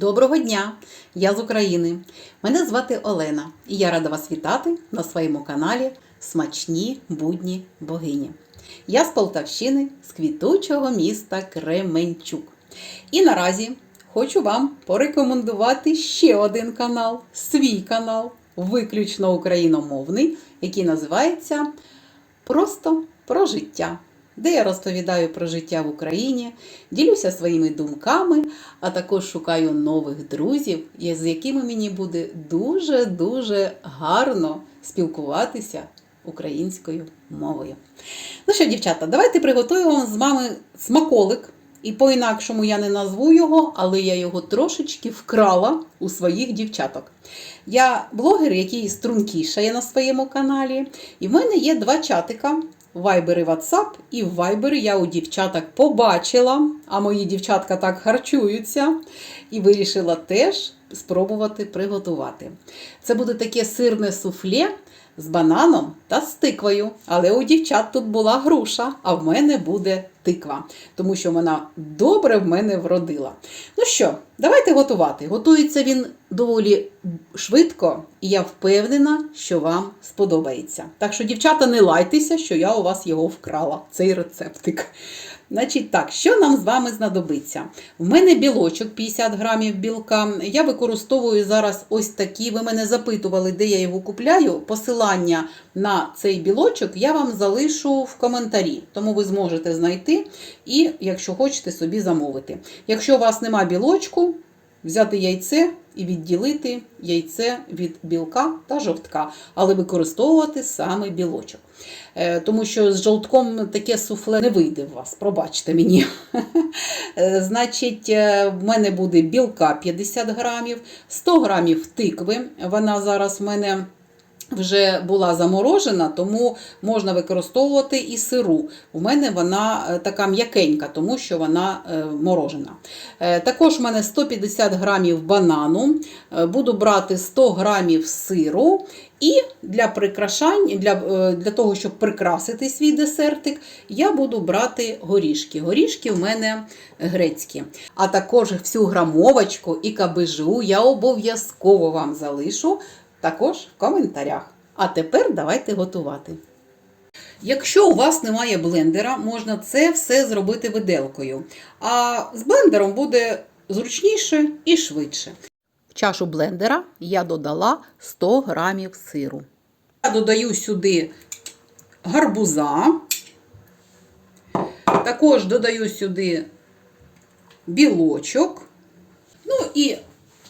Доброго дня! Я з України. Мене звати Олена, і я рада вас вітати на своєму каналі Смачні будні богині. Я з Полтавщини, з квітучого міста Кременчук. І наразі хочу вам порекомендувати ще один канал, свій канал, виключно україномовний, який називається Просто про життя де я розповідаю про життя в Україні, ділюся своїми думками, а також шукаю нових друзів, з якими мені буде дуже-дуже гарно спілкуватися українською мовою. Ну що, дівчата, давайте приготуємо з вами смаколик. І по-інакшому я не назву його, але я його трошечки вкрала у своїх дівчаток. Я блогер, який стрункішає на своєму каналі, і в мене є два чатика. І WhatsApp, і в Viber я у дівчаток побачила, а мої дівчатка так харчуються, і вирішила теж спробувати приготувати. Це буде таке сирне суфле з бананом та з тиквою. Але у дівчат тут була груша, а в мене буде тиква, тому що вона добре в мене вродила. Ну що, давайте готувати. Готується він доволі швидко, і я впевнена, що вам сподобається. Так що, дівчата, не лайтеся, що я у вас його вкрала, цей рецептик. Значить так, що нам з вами знадобиться? В мене білочок 50 грамів білка. Я використовую зараз ось такі. Ви мене запитували, де я його купляю. Посилання на цей білочок я вам залишу в коментарі, тому ви зможете знайти і, якщо хочете, собі замовити. Якщо у вас нема білочку, взяти яйце і відділити яйце від білка та жовтка, але використовувати саме білочок. Е, Тому що з жовтком таке суфле не вийде в вас, пробачте мені. Е, Значить, е, в мене буде білка 50 грамів, 100 грамів тикви. Вона зараз в мене вже була заморожена, тому можна використовувати і сиру. У мене вона е, така м'якенька, тому що вона е, морожена. Е, Також в мене 150 грамів банану, буду брати 100 грамів сиру. І для прикрашань, для, для того, щоб прикрасити свій десертик, я буду брати горішки. Горішки в мене грецькі. А також всю грамовочку і кабежу я обов'язково вам залишу також в коментарях. А тепер давайте готувати. Якщо у вас немає блендера, можна це все зробити виделкою. А з блендером буде зручніше і швидше. В чашу блендера я додала 100 грамів сиру. Я додаю сюди гарбуза. Також додаю сюди білочок. Ну і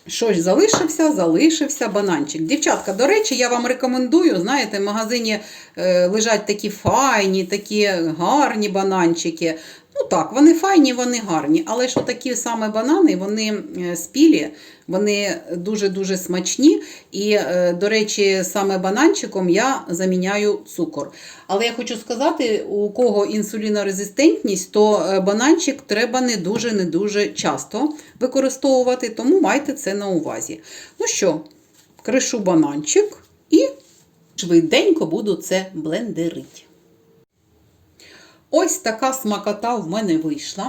що ж залишився? Залишився бананчик. Дівчатка, до речі, я вам рекомендую, знаєте, в магазині е, лежать такі файні, такі гарні бананчики. Ну так, вони файні, вони гарні. Але що такі саме банани, вони е, спілі, вони дуже-дуже смачні. І, е, до речі, саме бананчиком я заміняю цукор. Але я хочу сказати, у кого інсулінорезистентність, то е, бананчик треба не дуже-не дуже часто використовувати, тому майте це на увазі. Ну що, кришу бананчик і швиденько буду це блендерити. Ось така смакота в мене вийшла.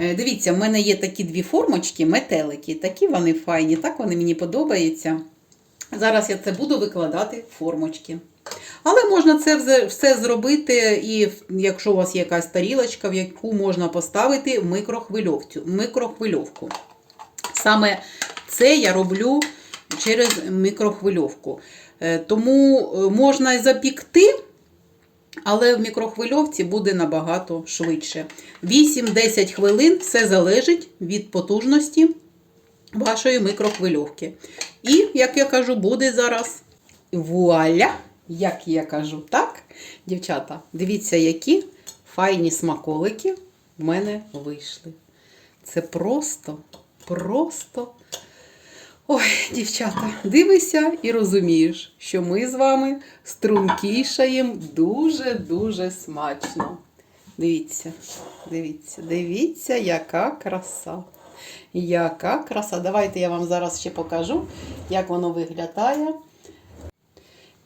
Е, Дивіться, в мене є такі дві формочки, метелики. Такі вони файні, так вони мені подобаються. Зараз я це буду викладати в формочки. Але можна це все- зробити, і якщо у вас є якась тарілочка, в яку можна поставити в микрохвильовку. Саме це я роблю через микрохвильовку. Е, Тому е, можна і запікти. Але в мікрохвильовці буде набагато швидше. 8-10 хвилин все залежить від потужності вашої микрохвильовки. І, як я кажу, буде зараз вуаля, як я кажу, так, дівчата, дивіться, які файні смаколики в мене вийшли. Це просто, просто. Ой, дівчата, дивися і розумієш, що ми з вами стрункішаємо дуже-дуже смачно. Дивіться, дивіться, дивіться, яка краса. Яка краса. Давайте я вам зараз ще покажу, як воно виглядає.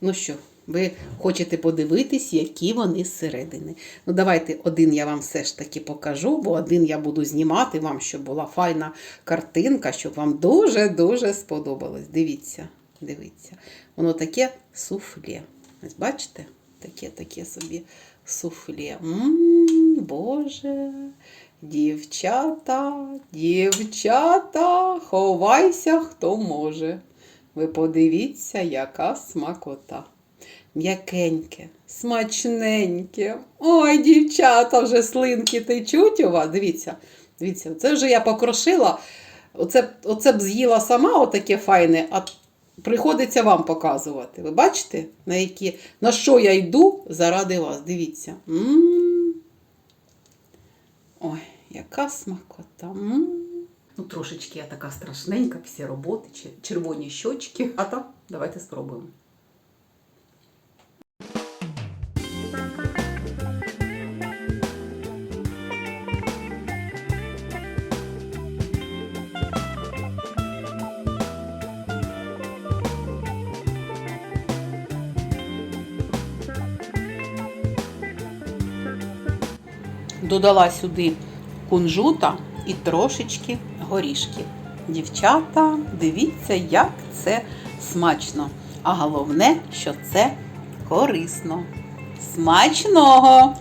Ну що, Ви хочете подивитись, які вони зсередини. Ну, давайте один я вам все ж таки покажу, бо один я буду знімати вам, щоб була файна картинка, щоб вам дуже-дуже сподобалось. Дивіться, дивіться. Воно таке суфле. Ось бачите? Таке, таке собі суфле. М, Боже. Дівчата, дівчата, ховайся, хто може. Ви подивіться, яка смакота. М'якеньке, смачненьке. Ой, дівчата, вже слинки течуть у вас. Дивіться, дивіться, це вже я покрошила. Оце, оце б з'їла сама, отаке файне, а приходиться вам показувати. Ви бачите, на, які, на що я йду заради вас? Дивіться. М. Ой, яка смакота. М. Ну, трошечки я така страшненька після роботи, червоні щочки. А так, давайте спробуємо. Додала сюди кунжута і трошечки горішків. Дівчата, дивіться, як це смачно. А головне, що це корисно. Смачного!